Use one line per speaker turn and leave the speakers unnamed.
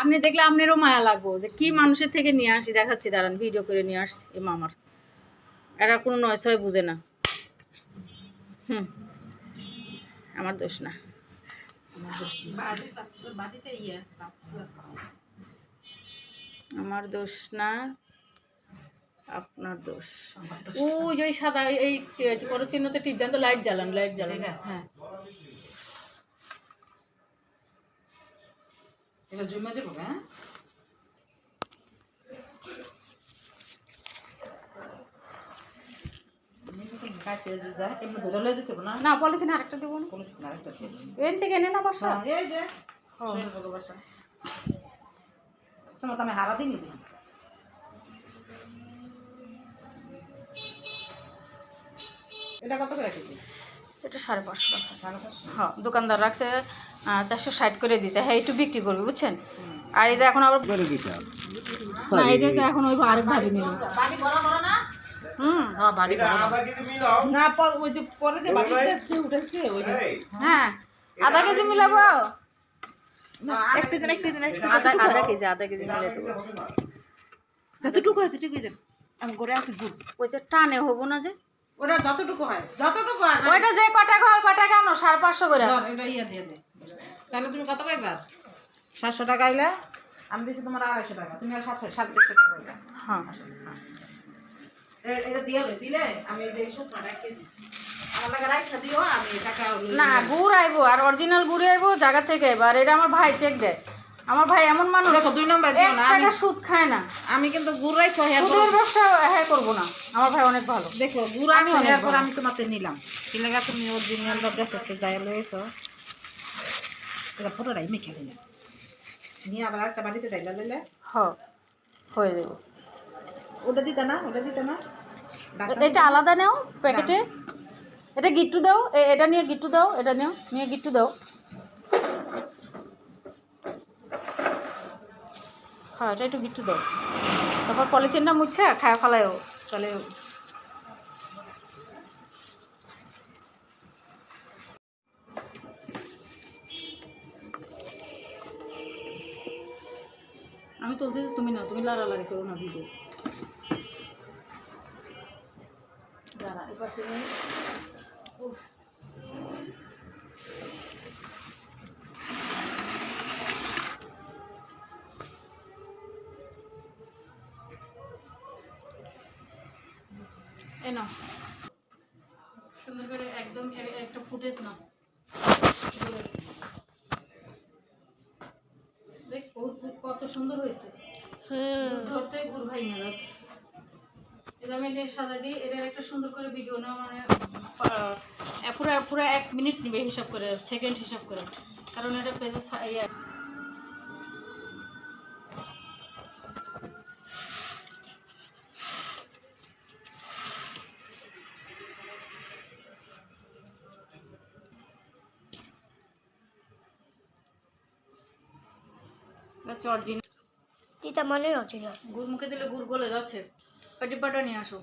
আপনি দেখলে আপনারও মায়া লাগবো যে কি মানুষের থেকে নিয়ে আসি দেখাচ্ছি দাঁড়ান ভিডিও করে নিয়ে আসছি এ মামার। এরা কোনো নয় ছয় বুঝে না। হুম। আমার দোষ না। আমার দোষ না আপনার দোষ। ওই যে ওই সাদা এই বড় চিহ্নতে টিপ দেন তো লাইট জ্বালান লাইট জ্বালান। হ্যাঁ।
এটা জমে যাব হ্যাঁ? না?
পলিথিন আরেকটা দেবো। এন থেকে এনে না বাসা।
এই যে। তোমার তো আমি হারা দিই এটা কত করে কেজি?
এটা সাড়ে পাঁচশো টাকা। হ্যাঁ দোকানদার রাখছে চারশো ষাট করে দিছে হ্যাঁ একটু বিক্রি করবে বুঝছেন? আর এই যে এখন আবার না এটা যে এখন ওই আরেক ভাবি নিল
বাড়ি বড় বড় না হ্যাঁ বাড়ি বড় না। প- ওই যে পরে যে বাড়িটা উঠেছে ওই যে
হ্যাঁ আধা কেজি মিলাবো?
একটা দিন একটা দিন
আধা আধা কেজি আধা কেজি মিলাতে বলছি।
যতটুকু হয় ততটুকু দেন। আমি করে আছি গুড়
ওই যে টানে হব না যে?
ওটা যতটুকু হয় যতটুকু হয়
ওইটা যে কটা হয় কটা কেন? সাড়ে পাঁচশো করে।
এটা ইয়ে দিয়ে দে। তাহলে তুমি কত পাইবা? সাতশো টাকা আইলে। আমি দিচ্ছি তোমার আড়াইশো টাকা। তুমি আর সাতশো সাত দেড়শো টাকা পাইবা।
হ্যাঁ।
এটা দিয়ে দিলে আমি যে শুকনাটা কেজি টাকা
না গুড় আইবো আর অরিজিনাল গুড় আইবো জায়গা থেকে। এবার এটা আমার ভাই চেক দেয়। আমার ভাই এমন মানুষ
দেখো দুই নম্বর দিও না আমি
সুদ খায় না।
আমি কিন্তু গুড় রাইখো হ্যাঁ
সুদের ব্যবসা হ্যাঁ করব না। আমার ভাই অনেক ভালো।
দেখো গুড় আমি এরপর আমি তোমাকে নিলাম। কি লাগা তুমি অরিজিনাল বা দেশ গায়ে লয়েছো এটা ফটোটাই মেখে দিলে নিয়ে আবার একটা বাড়িতে ডাইলা লইলে।
হ হয়ে যাবে
ওটা দিতে না ওটা দিতে না।
এটা আলাদা নাও প্যাকেটে। এটা গিট্টু দাও এটা নিয়ে গিট্টু দাও এটা নিও নিয়ে গিট্টু দাও। হ্যাঁ এটা একটু গিট্টু দাও তারপর পলিথিনটা মুছে খায় ফেলায়ও, তাহলে আমি তুলতেছি, তুমি না, তুমি লাড়ালাড়ি করো না ভিডিও। দাঁড়া এবার সে নাও। সুন্দর করে একদম একটা ফুটেজ নাও। দেখ কত সুন্দর হয়েছে। ধরতে গুড় ভাই না যাচ্ছে এটা আমি এটা সাদা দিই এটা একটা সুন্দর করে ভিডিও না মানে আহ, পুরো পুরো এক মিনিট নেবে হিসাব করে সেকেন্ড হিসাব করে। কারণ এটা পেজে ইয়ে জিনিস
তিতা মানে অরিজিনাল
গুড় মুখে দিলে গুড় গলে যাচ্ছে। পেটি পাটা নিয়ে আসো।